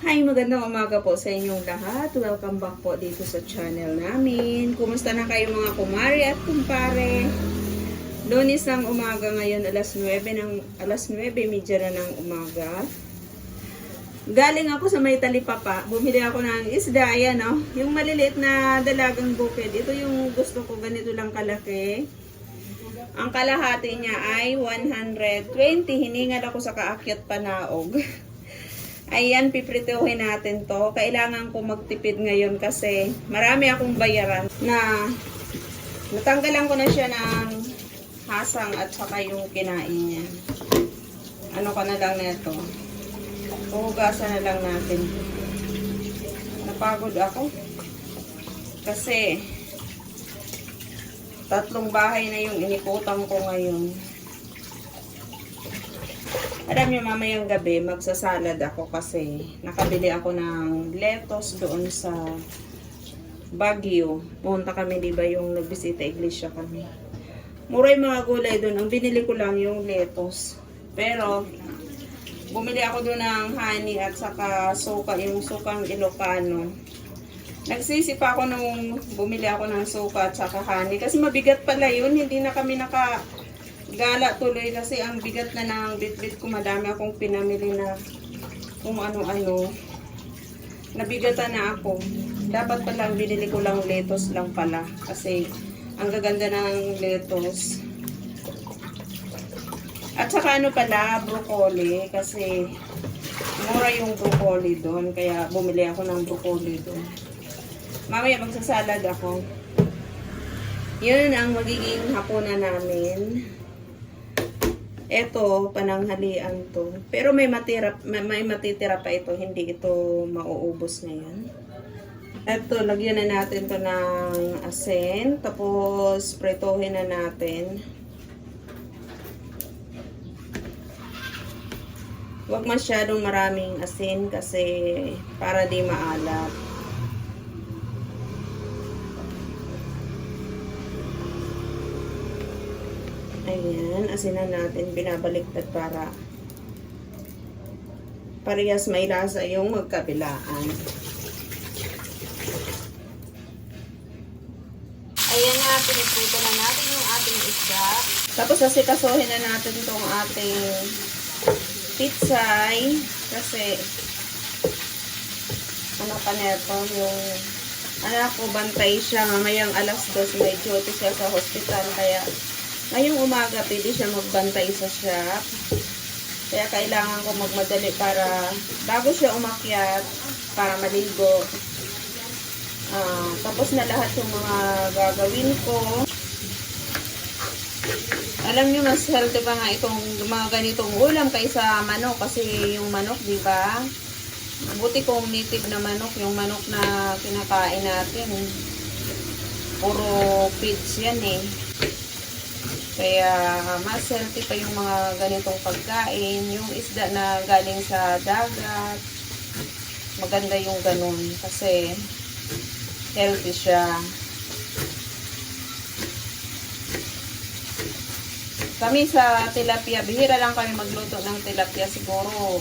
Hi, magandang umaga po sa inyong lahat. Welcome back po dito sa channel namin. Kumusta na kayo mga kumari at kumpare? Lunes ng umaga ngayon, alas 9 ng alas 9:30 na ng umaga. Galing ako sa may talipapa. Bumili ako ng isda, ayan oh. Yung maliliit na dalagang bukid. Ito yung gusto ko, ganito lang kalaki. Ang kalahati niya ay 120. Hiningal ako sa kaakyat panaog. Ayan, piprituhin natin to. Kailangan ko magtipid ngayon kasi marami akong bayaran na natanggalan ko na siya ng hasang at saka yung kinain niya. Ano ka na lang nito? Huhugasan na lang natin. Napagod ako. Kasi tatlong bahay na yung inikutan ko ngayon. Alam niyo, mamayang gabi, magsasalad ako kasi nakabili ako ng lettuce doon sa Baguio. Punta kami, di ba, yung nagbisita iglesia kami. Mura yung mga gulay doon. Ang binili ko lang yung lettuce. Pero, bumili ako doon ng honey at saka suka, yung sukang Ilocano. Nagsisi pa ako nung bumili ako ng suka at saka honey. Kasi mabigat pala yun. Hindi na kami naka gala tuloy kasi ang bigat na ng bitbit ko. Madami akong pinamili na kung ano-ano. Nabigatan na ako. Dapat pala binili ko lang lettuce lang pala. Kasi ang gaganda ng lettuce. At saka ano pala, broccoli. Kasi mura yung broccoli doon. Kaya bumili ako ng broccoli doon. Mamaya magsasalad ako. Yun ang magiging hapunan namin. Ito, pananghalian to. Pero may matira, may, may matitira pa ito. Hindi ito mauubos ngayon. Ito, lagyan na natin to ng asin. Tapos, pretohin na natin. Huwag masyadong maraming asin kasi para di maalat. Ayan, asinan natin, binabaliktad para parehas may lasa yung magkabilaan. Ayan na, piniprito na natin yung ating isda. Tapos asikasuhin na natin itong ating pitsay. Kasi, ano pa neto, yung anak ko bantay siya. Mamayang alas dos may duty siya sa hospital. Kaya, ngayong umaga, pwede siya magbantay sa shop. Kaya kailangan ko magmadali para bago siya umakyat, para maligo. Ah, tapos na lahat yung mga gagawin ko. Alam niyo mas healthy pa nga itong mga ganitong ulam kaysa manok kasi yung manok, di ba? Buti kung native na manok, yung manok na kinakain natin. Puro feeds yan eh. Kaya mas healthy pa yung mga ganitong pagkain. Yung isda na galing sa dagat. Maganda yung ganun. Kasi healthy siya. Kami sa tilapia, bihira lang kami magluto ng tilapia siguro.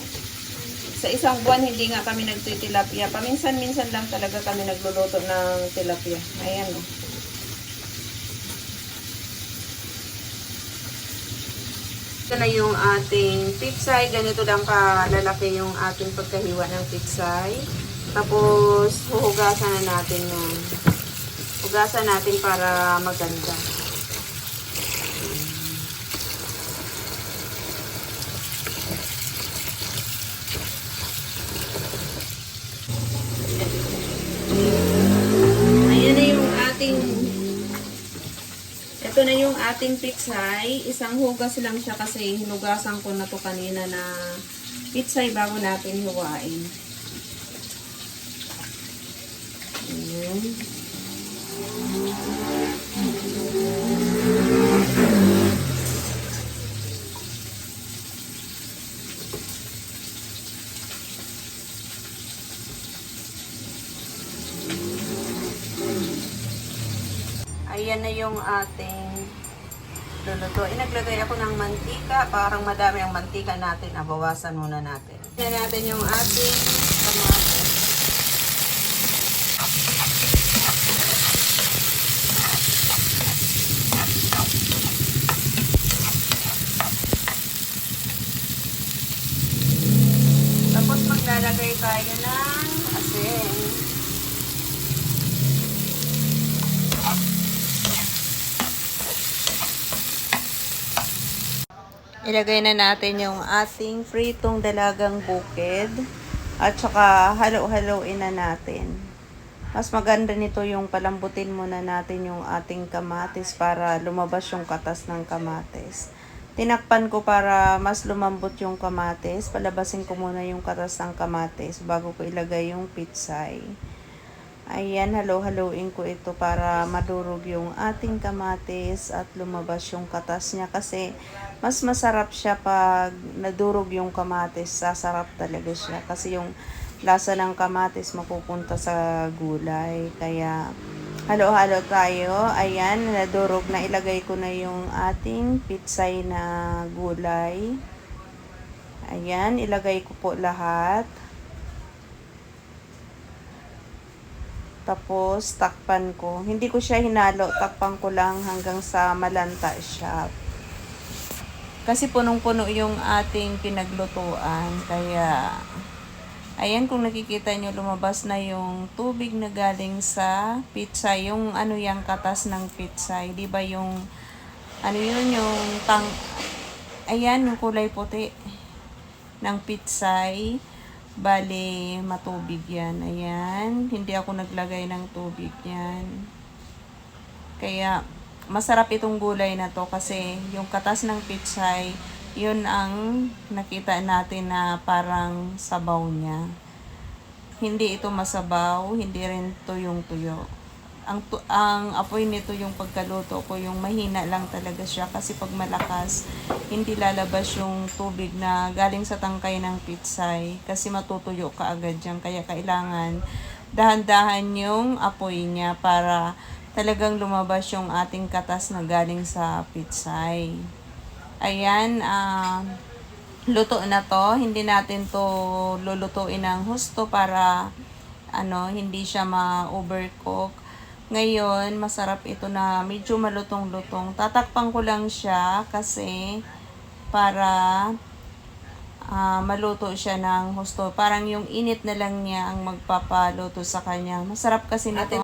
Sa isang buwan hindi nga kami nagtitilapia. Paminsan-minsan lang talaga kami nagluluto ng tilapia. Ayan oh. Ito na yung ating pitsay. Ganito lang kalalaki yung ating pagkahiwa ng pitsay. Tapos, huhugasan na natin yan. Hugasan natin para maganda. Ayan na yung ating ito na yung ating pitsay. Isang hugas lang siya kasi hinugasan ko na to kanina na pitsay bago natin hiwain. Ayan. Ayan na yung ating lulutuin. Eh, naglagay ako ng mantika. Parang madami ang mantika natin. Abawasan muna natin. Tignan natin yung ating kamatis. Tapos maglalagay tayo ng Ilagay na natin yung ating pritong dalagang bukid. At saka halo-haloin na natin. Mas maganda nito yung palambutin muna natin yung ating kamatis para lumabas yung katas ng kamatis. Tinakpan ko para mas lumambot yung kamatis. Palabasin ko muna yung katas ng kamatis bago ko ilagay yung pitsay. Ayan, halo-haloin ko ito para madurog yung ating kamatis at lumabas yung katas niya kasi mas masarap siya pag nadurog yung kamatis. Sasarap talaga siya kasi yung lasa ng kamatis mapupunta sa gulay. Kaya halo-halo tayo. Ayan, nadurog na ilagay ko na yung ating pitsay na gulay. Ayan, ilagay ko po lahat. Tapos, takpan ko. Hindi ko siya hinalo. Takpan ko lang hanggang sa malanta siya. Kasi punong-puno yung ating pinaglutuan. Kaya, ayan kung nakikita nyo, lumabas na yung tubig na galing sa pizza. Yung ano yung katas ng pizza. Di ba yung, ano yun, yung tang, ayan, yung kulay puti ng pitsay. Bale, matubig yan. Ayan. Hindi ako naglagay ng tubig yan. Kaya, masarap itong gulay na to kasi yung katas ng pitsay, yun ang nakita natin na parang sabaw niya. Hindi ito masabaw, hindi rin tuyong tuyo. Ang, ang apoy nito yung pagkaluto ko, yung mahina lang talaga siya kasi pag malakas, hindi lalabas yung tubig na galing sa tangkay ng pitsay kasi matutuyo ka agad dyan. Kaya kailangan dahan-dahan yung apoy niya para talagang lumabas yung ating katas na galing sa pitsay. Ayan, ah, luto na to. Hindi natin to lulutuin ng husto para ano, hindi siya ma-overcook. Ngayon, masarap ito na medyo malutong-lutong. Tatakpan ko lang siya kasi para ah, maluto siya ng husto. Parang yung init na lang niya ang magpapaluto sa kanya. Masarap kasi nito.